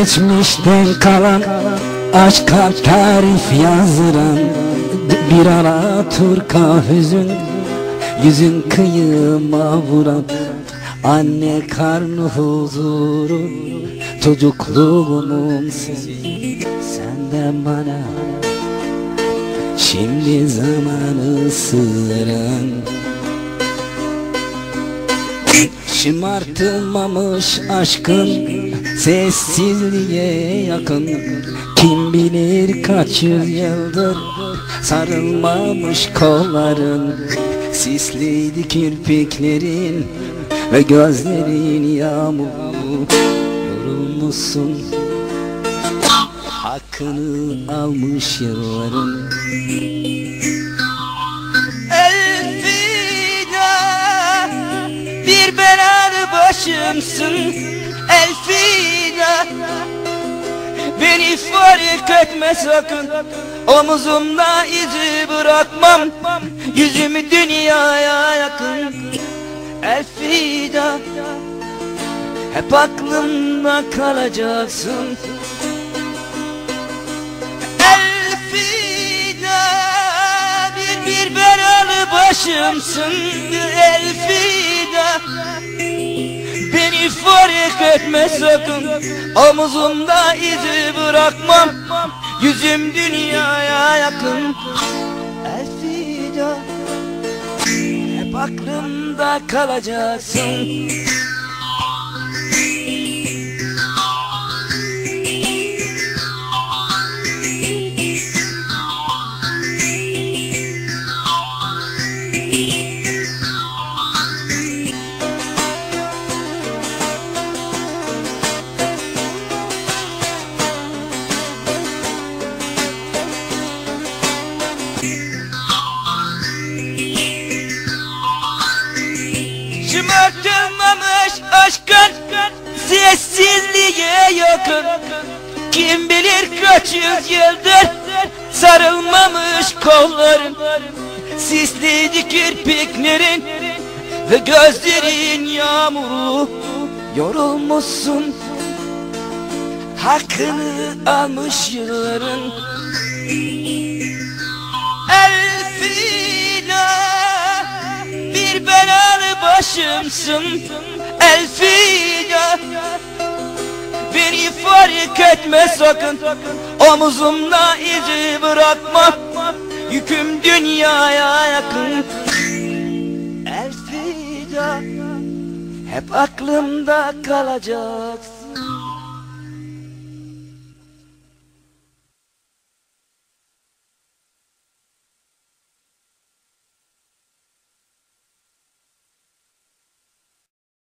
Geçmişten kalan Aşka tarif yazdıran Bir ara turka hüzün Yüzün kıyıma vuran Anne karnı huzuru Çocukluğumun sesi Senden bana. Şimdi zamanı sığıran. Şımartılmamış aşkın Sessizliğe yakın. Kim bilir kaç yüzyıldır Sarılmamış kolların. Sisliydi kirpiklerin Ve gözlerin yağmur Yorulmuşsun Hakkını almış yılların. Elfida Bir belalı başımsın Elfida Beni fark etme sakın. Omuzumda izi bırakmam Yüzümü dünyaya yakın. Elfida Hep aklımda kalacaksın. Elfida Bir bir belalı başımsın. Elfida Beni fark etme sakın. Omuzumda izi bırakmam. Yüzüm dünyaya yakın. Elfida Hep aklımda kalacaksın Sessizliğe yakın. Kim bilir kaç yüzyıldır Sarılmamış kolların Sisliydi kirpiklerin Ve gözlerin yağmuru. Yorulmuşsun. Hakkını almış yılların. Elfina Bir belalı başımsın. Elfina Fark etme sakın. Omuzumda izi bırakma. Yüküm dünyaya yakın. Elfida Hep aklımda kalacaksın